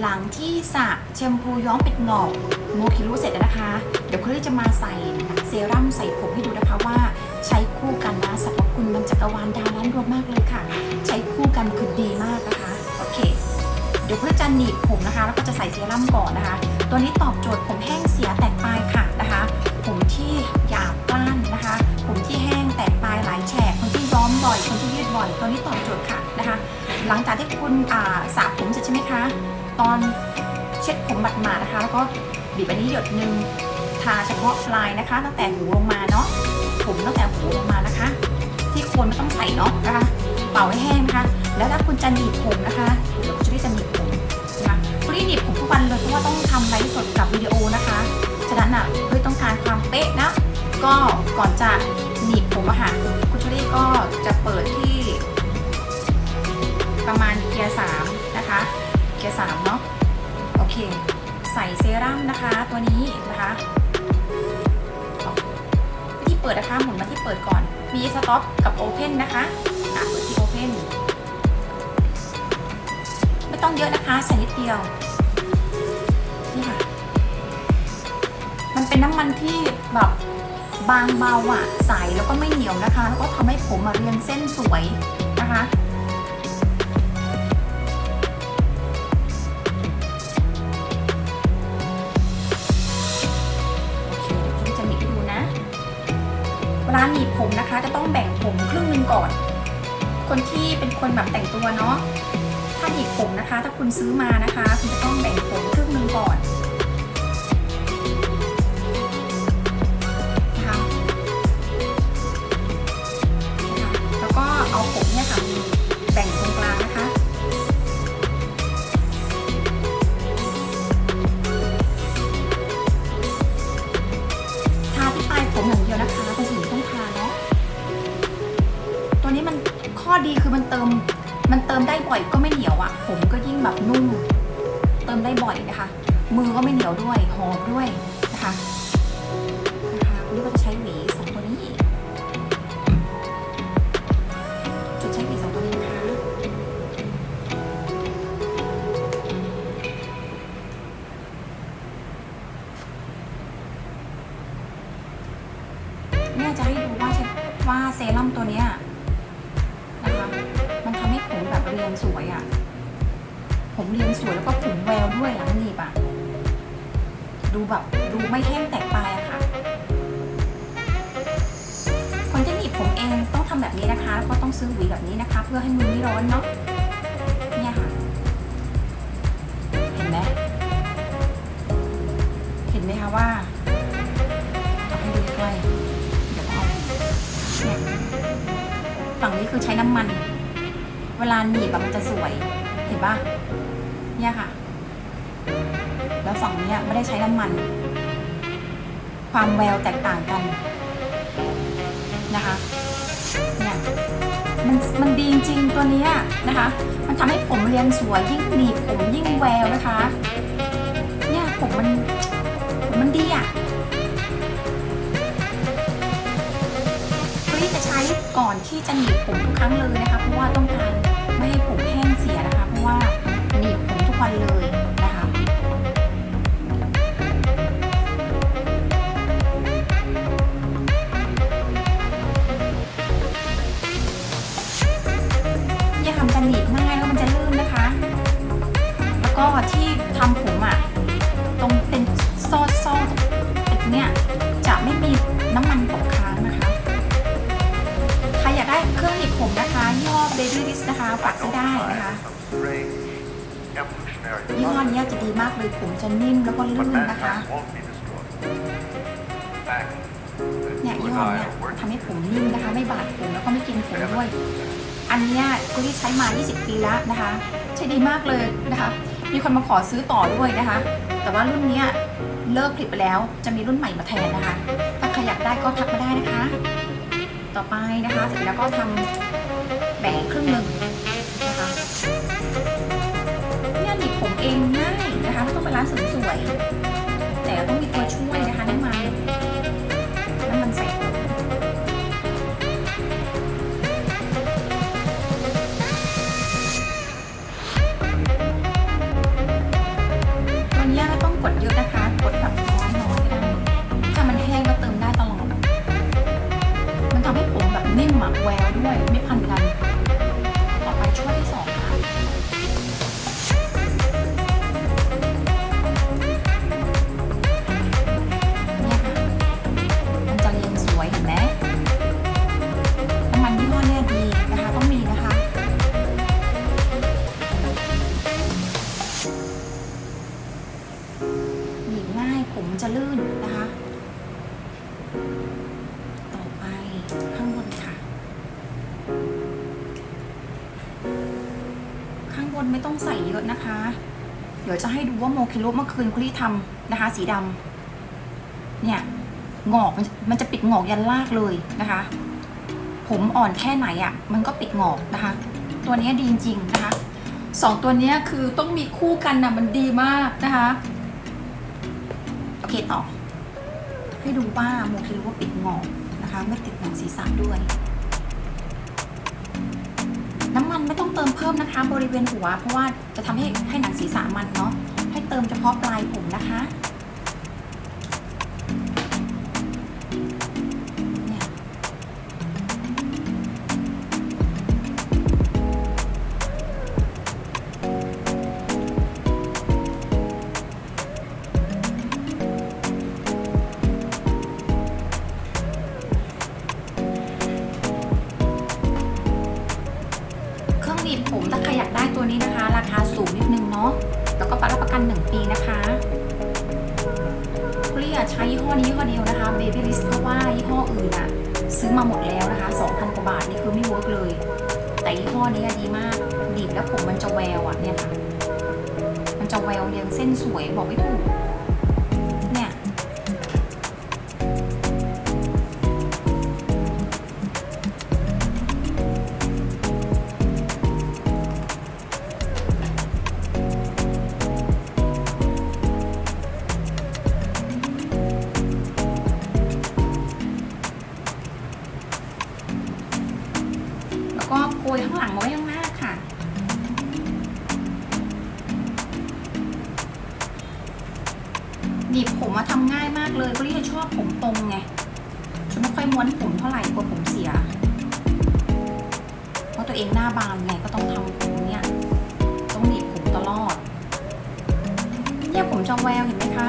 หลังที่สระแชมพูย้อมปิดหงอกโมคิรุเสร็จแล้วนะคะ เดี๋ยวคุณลี่จะมาใส่เซรั่มใส่ผมให้ดูนะคะว่า ใช้คู่กันนะสรรพคุณมันจักรวาลดาวล้านดวงมากเลยค่ะ ใช้คู่กันคือดีมากนะคะโอเค เดี๋ยวเพื่อจะหนีบผมนะคะ แล้วก็จะใส่เซรั่มก่อนนะคะ ตัวนี้ตอบโจทย์ผมแห้งเสียแตกปลายค่ะนะคะ ผมที่หยาบกร้านนะคะ ผมที่แห้งแตกปลายหลายแฉกคนที่ย้อมบ่อยคนที่ยืดบ่อย ตัวนี้ตอบโจทย์ค่ะนะคะ หลังจากที่คุณอาสระผมเสร็จใช่ไหมคะ ตอนเช็ดผมหมาดๆนะคะ แล้วก็บีบอันนี้หยดหนึ่งทาเฉพาะปลายนะคะ ตั้งแต่หูลงมาเนาะผมตั้งแต่หูลงมานะคะ ที่โคนไม่ต้องใส่เนาะนะคะ เป่าให้แห้งนะคะ แล้วถ้าคุณจะหนีบผมนะคะเดี๋ยวคุณจะได้จะหนีบผมนะคะคุณได้หนีบผมทุกวันเลยเพราะว่าต้องทำไลฟ์สดกับวิดีโอนะคะฉะนั้นอะเพื่อต้องการความเป๊ะนะก็ก่อนจะหนีบผมอะค่ะคุณชูรี่ก็จะเปิดที่ ประมาณเกียร์สามนะคะ เกียร์สามเนาะโอเค ใส่เซรั่มนะคะตัวนี้นะคะวิธีเปิดนะคะหมุนมาที่เปิดก่อน มีสต็อปกับโอเพนนะคะอะเปิดที่โอเพนไม่ต้องเยอะนะคะใส่นิดเดียวนี่ค่ะมันเป็นน้ำมันที่แบบบางเบาอะใสแล้วก็ไม่เหนียวนะคะ แล้วก็ทำให้ผมมาเรียงเส้นสวยนะคะ ร้านหนีบผมนะคะ จะต้องแบ่งผมครึ่งหนึ่งก่อน คนที่เป็นคนแบบแต่งตัวเนาะถ้าหนีบผมนะคะ ถ้าคุณซื้อมานะคะ คุณจะต้องแบ่งผมครึ่งหนึ่งก่อน ดีคือมันเติม มันเติมได้บ่อยก็ไม่เหนียวอะ่ะ ผมก็ยิ่งแบบนุ่ม เติมได้บ่อยนะคะ มือก็ไม่เหนียวด้วย หอมด้วย แล้วก็ต้องซื้อหวีแบบนี้นะคะ เพื่อให้มือไม่ร้อนเนาะเนี่ยค่ะ เห็นไหมเห็นไหมคะว่าเอาให้ดูใกล้เดี๋ยวเอาเนี่ยฝั่งนี้คือใช้น้ำมัน เวลาหนีบแบบมันจะสวยเห็นปะเนี่ยค่ะ แล้วฝั่งนี้ไม่ได้ใช้น้ำมัน ความแววแตกต่างกันนะคะ มันมันดีจริงตัวนี้นะคะ มันทำให้ผมเรียงสวยยิ่งหนีบผมยิ่งแววนะคะ เนี่ยผมมันผมมันดีอะคือจะใช้ก่อนที่จะหนีบผมทุกครั้งเลยนะคะ เพราะว่าต้องการไม่ให้ผมแห้งเสียนะคะ เพราะว่าหนีบผมทุกวันเลย ฝากซื้อได้นะคะ Great evolutionary ยี่ห้อนี้จะดีมากเลยผมจะนิ่มแล้วก็ but ลื่นนะคะ mankind won't be destroyed. In fact, เนี่ย you ยี่ and ห้อ I เนี้ย are working ทำให้ผมนิ่มนะคะ ไม่บาดผมแล้วก็ไม่กินผมด้วย อันเนี้ยกุลี่ใช้มา 20 ปีแล้วนะคะ ใช้ดีมากเลยนะคะ มีคนมาขอซื้อต่อด้วยนะคะ แต่ว่ารุ่นเนี้ยเลิกผลิตไปแล้วจะมีรุ่นใหม่มาแทนนะคะ ถ้าใครอยากได้ก็ทักมาได้นะคะ ต่อไปนะคะ เสร็จแล้วก็ทำแบ่งครึ่งหนึ่ง ร้านเสริมสวย แต่ต้องมีตัวช่วยน คนไม่ต้องใส่เยอะนะคะ เดี๋ยวจะให้ดูว่าโมคิโรเมื่อคืนคุรี่ทำนะคะ สีดำเนี่ยงอกมันจะปิดงอกยันลากเลยนะคะ ผมอ่อนแค่ไหนอะ่ะ มันก็ปิดงอกนะคะ ตัวนี้ดีจริงๆนะคะสองตัวนี้คือต้องมีคู่กันนะมันดีมากนะคะโอเคต่อ ให้ดูว่าโมคิโรว่าปิดงอกนะคะ ไม่ติดหนังศีรษะด้วย น้ำมันไม่ต้องเติมเพิ่มนะคะ บริเวณหัว เพราะว่าจะทำให้ให้หนังศีรษะมันเนาะให้เติมเฉพาะปลายผมนะคะ กัน 1 ปีนะคะคุรีอะใช้ยี่ห้อนี้ยี่ห้อเดียวนะคะ Baby l i s เพราะว่ายี่ห้ออื่นอะซื้อมาหมดแล้วนะคะ 2,000 กว่าบาทนี่คือไม่เวิร์กเลย แต่ยี่ห้อนี้อะดีมากดีดแล้วผมมันจะแววอะเนี่ยค่ะ มันจะแววเรียงเส้นสวยบอกไม่ถูก ยข้างหลังมาไว้ข้างหน้าค่ะหนีบผมมาทำง่ายมากเลยก็เรียกชอบผมตรงไงฉันไม่ค่อยม้วนผมเท่าไหร่กลัวผมเสีย เพราะตัวเองหน้าบานไงก็ต้องทำผมเนี่ยต้องหนีบผมตลอดเนี่ยผมจะแววเห็นไหมคะ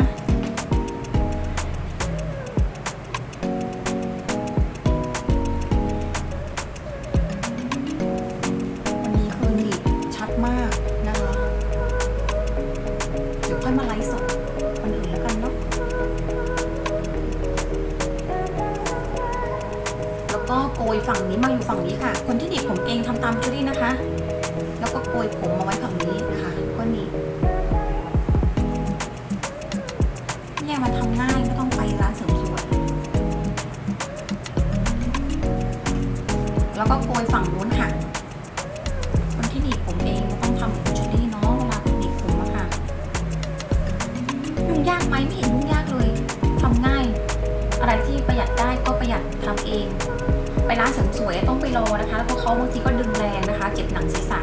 นี้ค่ะ คนที่หนีบผมเองทำตามจูดี้นะคะ แล้วก็โกยผมมาไว้ฝั่งนี้นะคะก็หนีบเนี่ยมันทำง่ายไม่ต้องไปร้านเสริมสวยแล้วก็โกยฝั่ง รอนะคะแล้วก็เขาบางทีก็ดึงแรงนะคะ เจ็บหนังศีรษะ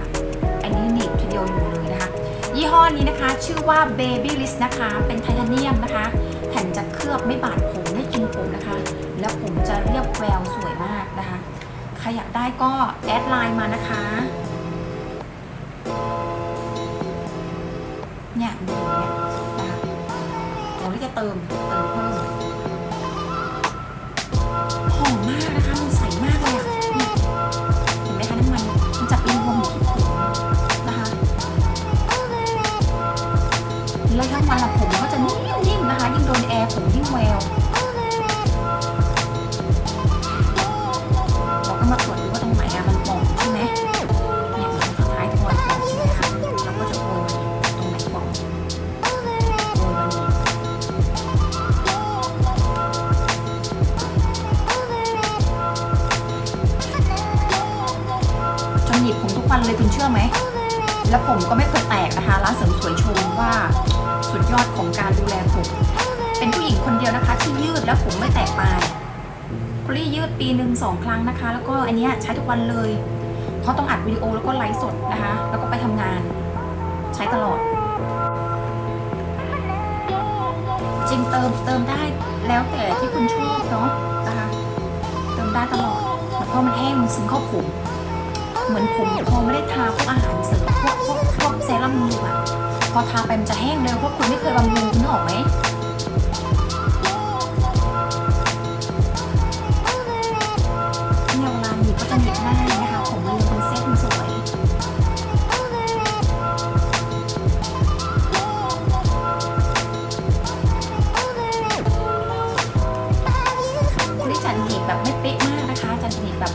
อันนี้หนีบทีเดียวอยู่เลยนะคะ ยี่ห้อนี้นะคะ ชื่อว่า Baby l i s นะคะ เป็นไทเทเนียมนะคะ แผ่นจะเคลือบไม่บาดผมไม่กินผมนะคะ แล้วผมจะเรียบแววสวยมากนะคะ ใครอยากได้ก็แอดไลน์มานะคะเนี่ยดูเนี่ยนะคะเราที่จะเติมเติมเพิ่ม แววเราก็มาตรวจดูว่าตรงไหนอะมันป่องใช่ไหมเนี่ยมันสุดท้ายทอยป่องใช่ไหมคะเราก็จะโกยมาตรงไหนป่องโกยมานี่จนหยิบผมทุกวันเลยคุณเชื่อไหมแล้วผมก็ไม่เคยแตกนะคะร้านเสริมสวยชมว่าสุดยอดของการดูแลผม เป็นผู้หญิงคนเดียวนะคะ ที่ยืดแล้วผมไม่แตกปลายคุรี่ยืดปีหนึ่งสองครั้งนะคะ แล้วก็อันเนี้ยใช้ทุกวันเลย เพราะต้องอัดวิดีโอแล้วก็ไลฟ์สดนะคะ แล้วก็ไปทำงาน ใช้ตลอด จริงเติมเติมได้แล้วแต่ที่คุณชอบเนาะนะคะ เติมได้ตลอดแต่พอมันแห้งมันซึมเข้าผม เหมือนผมพอไม่ได้ทาพวกอาหารเสริมพวกพวกพวกเซรั่มบำรุงอะพอทาไปมันจะแห้งเร็วเพราะคุณไม่เคยบำรุงคุณนึกออกไหม จัดหนีบแบบไม่เป๊ะมากนะคะ จัดหนีบแบบ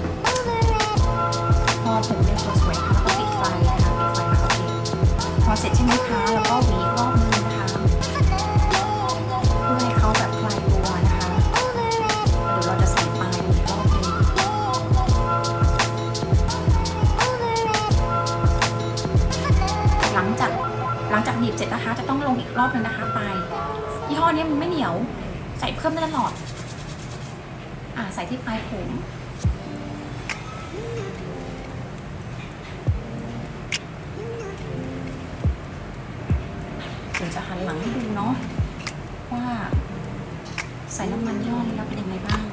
พอผมเรียงตัวสวยค่ะแล้วก็ปิดไฟนะคะปิดไฟแล้วก็ปิดนะคะ แล้วก็หวีรอบนึงนะคะ เพื่อให้เขาแบบคลายตัวนะคะเดี๋ยวเราจะใส่ปลายอีกรอบนึงหลังจากหลังจากหนีบเสร็จนะคะ จะต้องลงอีกรอบนึงนะคะ ปลายยี่ห้อนี้มันไม่เหนียว ใส่เพิ่มได้ตลอด อ่าใส่ที่ปลายผมเดี๋ยวจะหันหลังให้ดูเนาะว่าใส่น้ำมันย้อนแล้วเป็นยังไงบ้าง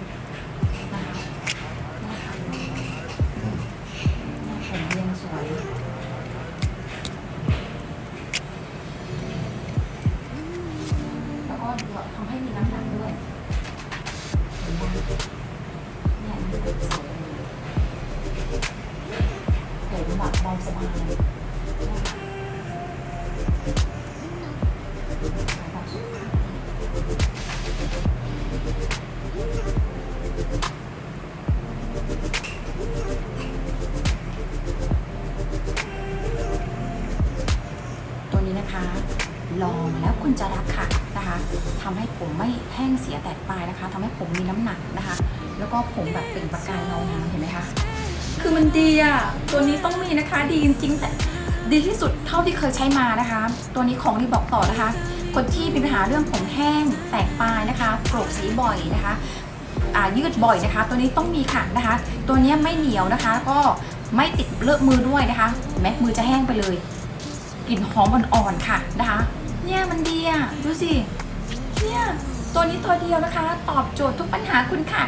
นะคะทำให้ผมมีน้ำหนักนะคะ แล้วก็ผมแบบเปล่งประกายเงางามเห็นไหมคะ คือมันดีอะตัวนี้ต้องมีนะคะ ดีจริงๆแต่ดีที่สุดเท่าที่เคยใช้มานะคะ ตัวนี้ของรีบอกต่อนะคะ คนที่มีปัญหาเรื่องผมแห้งแตกปลายนะคะโกรกสีบ่อยนะคะยืดบ่อยนะคะ ตัวนี้ต้องมีค่ะนะคะ ตัวนี้ไม่เหนียวนะคะ ก็ไม่ติดเลอะมือด้วยนะคะ แม้มือจะแห้งไปเลยกลิ่นหอมอ่อนๆค่ะนะคะ เนี่ยมันดีอะ ดูสิ เนี่ย ตัวนี้ตัวเดียวนะคะ ตอบโจทย์ทุกปัญหาคุณค่ะ